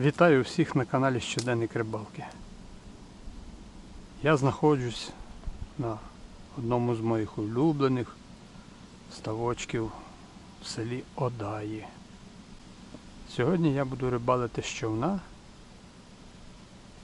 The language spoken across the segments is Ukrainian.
Вітаю всіх на каналі Щоденник Рибалки. Я знаходжусь на одному з моїх улюблених ставочків в селі Одаї. Сьогодні я буду рибалити з човна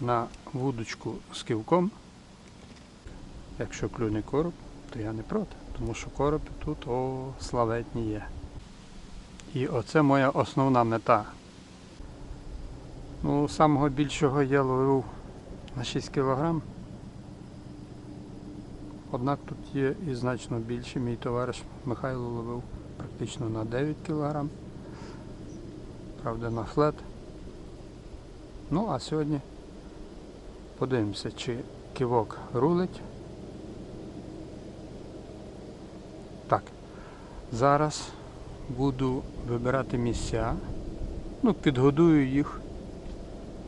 на вудочку з ківком. Якщо клюне короб, то я не проти, тому що короби тут о, славетні є. І оце моя основна мета. Ну, самого більшого я ловив на 6 кг. Однак тут є і значно більше. Мій товариш Михайло ловив практично на 9 кг. Правда, на флет. Ну, а сьогодні подивимося, чи кивок рулить. Так, зараз буду вибирати місця. Ну, підгодую їх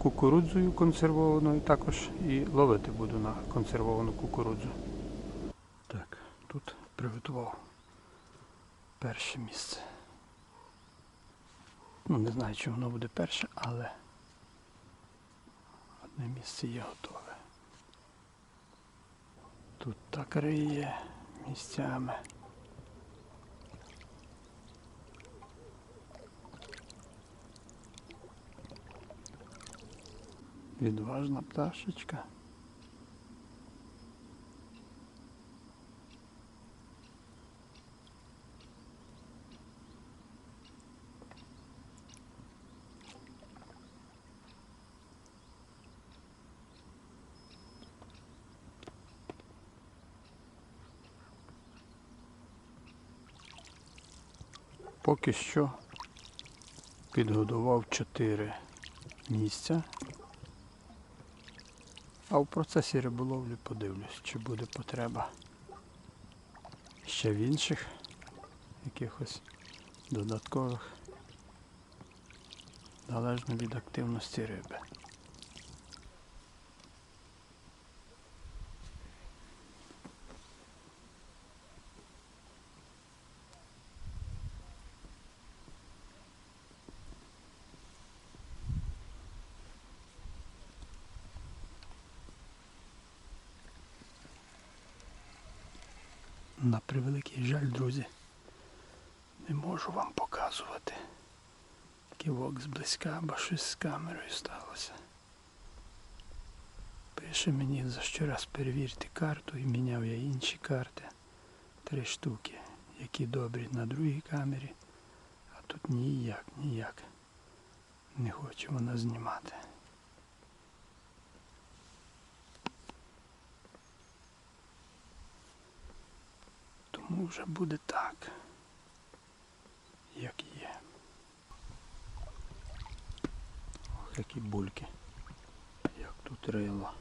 кукурудзою консервованою також і ловити буду на консервовану кукурудзу. Так, тут приготував перше місце. Ну, не знаю, чи воно буде перше, але одне місце є готове. Тут так риє місцями. Відважна пташечка. Поки що підгодував чотири місця. А в процесі риболовлі подивлюсь, чи буде потреба ще в інших якихось додаткових, залежно від активності риби. На превеликий жаль, друзі, не можу вам показувати ківок зблизька, бо щось з камерою сталося. Пише мені за щораз перевірте карту і міняв я інші карти. Три штуки, які добрі на другій камері, а тут ніяк, ніяк не хоче вона знімати. Тому вже буде так, як є. Ох, які бульки. Як тут рило.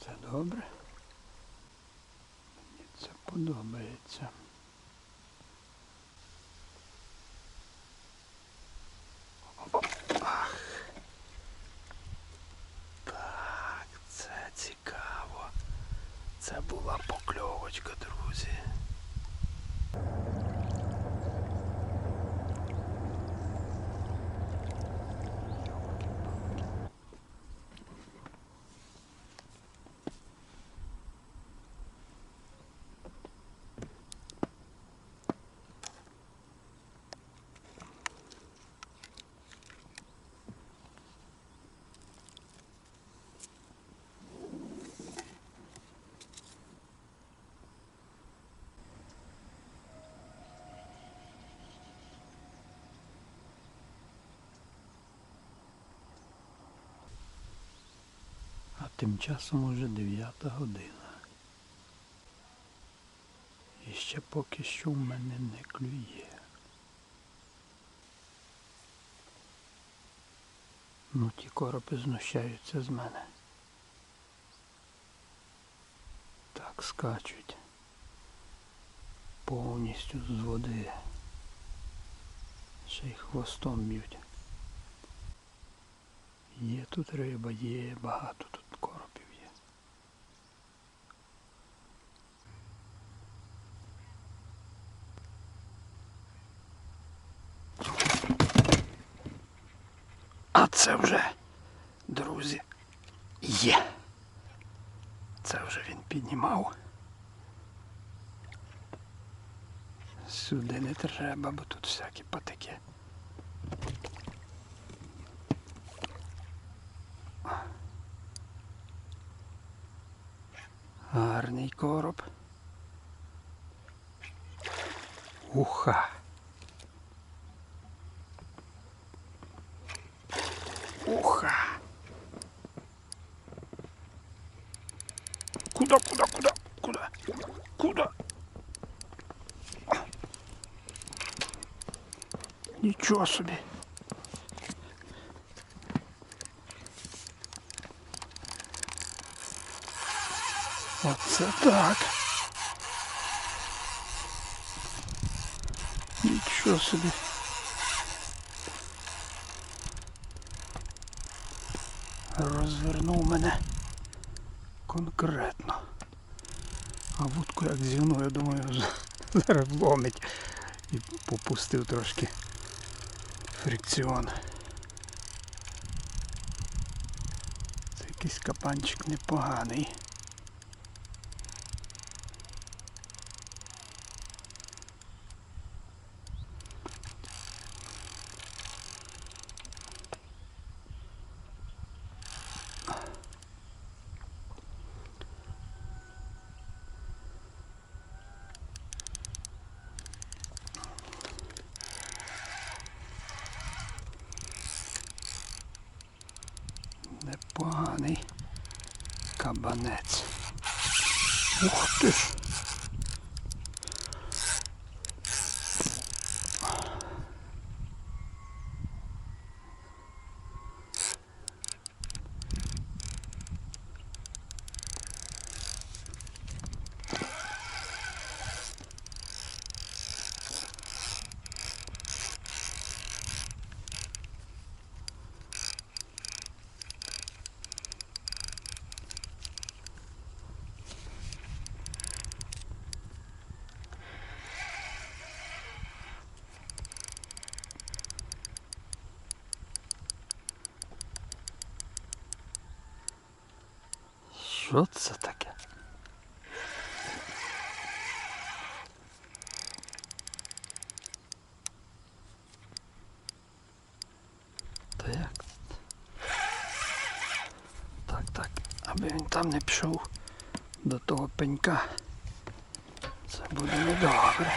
Це добре? Мені це подобається. Ах. Так, це цікаво. Це була покльовочка, друзі. А тим часом уже 9 година. І ще поки що в мене не клює. Ну ті коропи знущаються з мене. Так скачуть. Повністю з води. Ще й хвостом б'ють. Є тут риба, є багато тут коропів є. Оце вже, друзі, є. Це вже він піднімав. Сюди не треба, бо тут всякі патики. Гарний короб. Уха. Уха. Куда, куда, куда, куда, куда? Нічого собі. Оце так. Нічого собі. Розвернув мене конкретно. А вудку як зігнув, я думаю, зараз вломить. І попустив трошки фрикціон. Це якийсь капанчик непоганий. Кабанець. Ух ти ж. Що це таке? Та як? Так, так, аби він там не пішов до того пенька. Це буде недобре.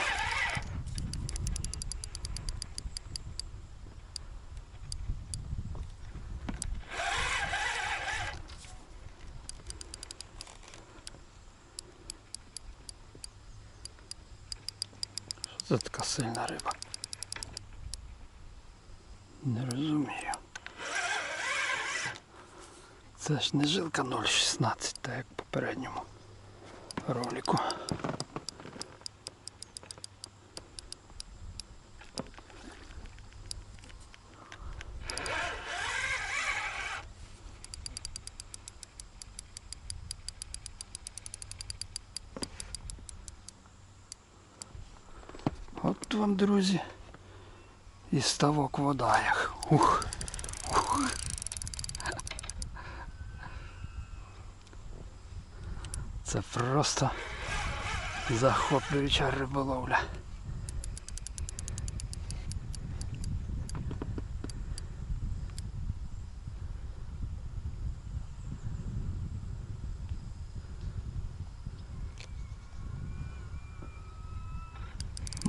Що це така сильна риба? Не розумію. Це ж не жилка 0,16, так як в попередньому ролику. Вам, друзі, і ставок в одаях. Ух. Ух. Це просто захоплююча риболовля.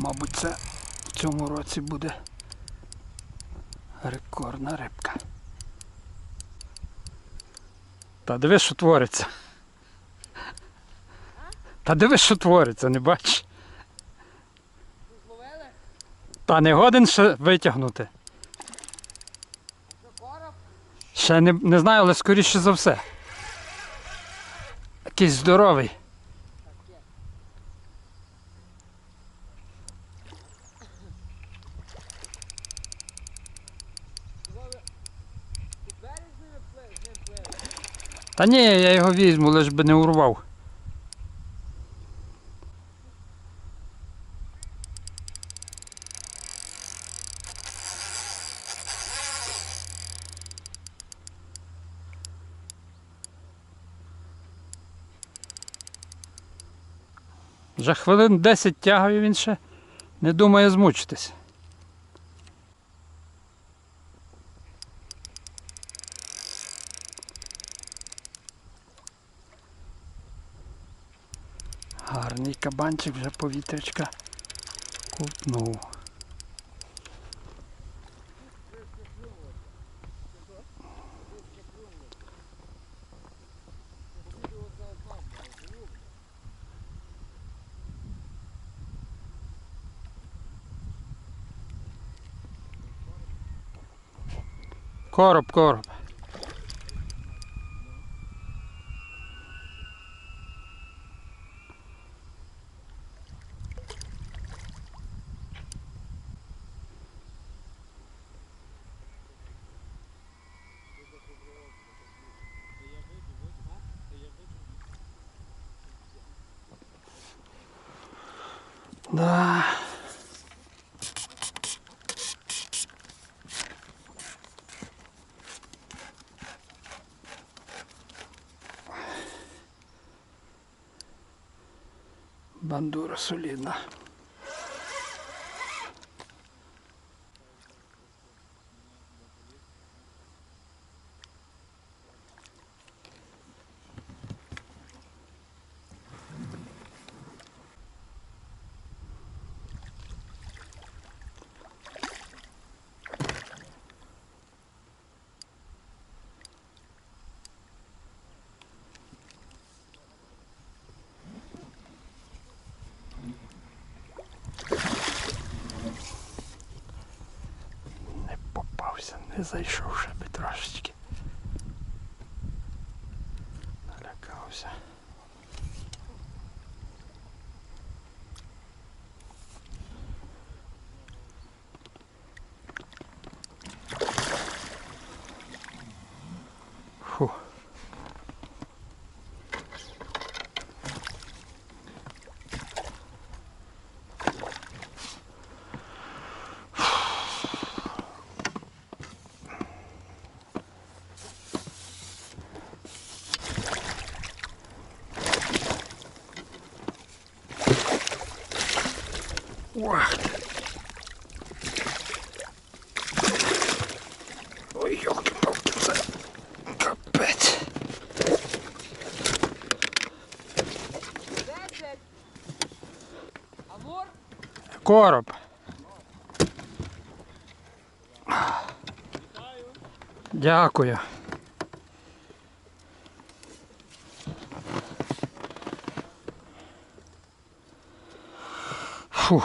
Мабуть, це в цьому році буде рекордна рибка. Та дивись, що твориться. Та дивись, що твориться, не бачиш? Та не годен ще витягнути. Ще не, не знаю, але скоріше за все. Якийсь здоровий. Та ні, я його візьму, лиш би не урвав. Вже хвилин 10 тягаю він ще не думає змучитись. Кабанчик вже повітрячка купнув. Короб, короб. Да. Бандура солідна. Не попався, не зайшов ще би трошечки. Налякався. Фу. Уах. Ой, ёлки-палки, це капець. Короб. Дякую. Фу.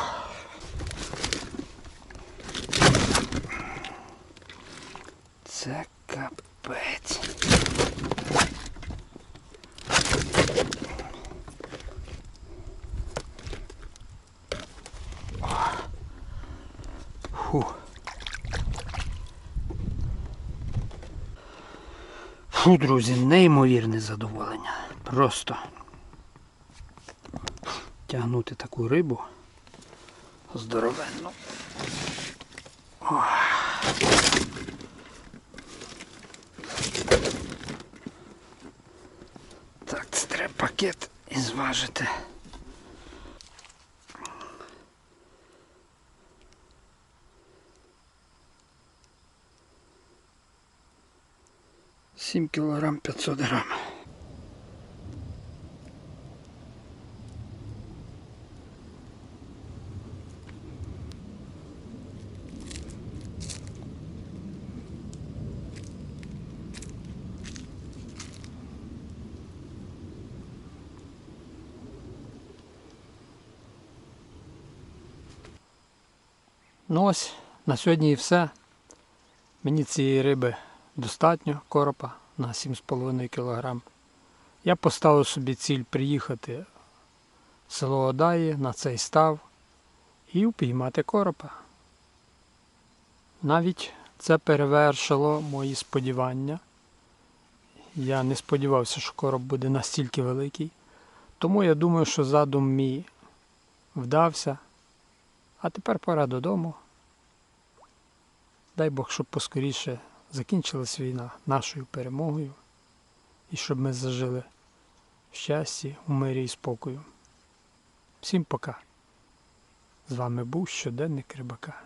Це капець. Фу. Фу, друзі, неймовірне задоволення. Просто тягнути таку рибу здоровенну. Так, це треба пакет і зважити. Сім кілограм 500 грам. Ну ось, на сьогодні і все. Мені цієї риби достатньо коропа на 7,5 кг. Я поставив собі ціль приїхати в село Одаї на цей став і впіймати коропа. Навіть це перевершило мої сподівання. Я не сподівався, що короб буде настільки великий. Тому я думаю, що задум мій вдався. А тепер пора додому. Дай Бог, щоб поскоріше закінчилась війна нашою перемогою і щоб ми зажили в щасті, у мирі і спокою. Всім пока. З вами був щоденник Рибака.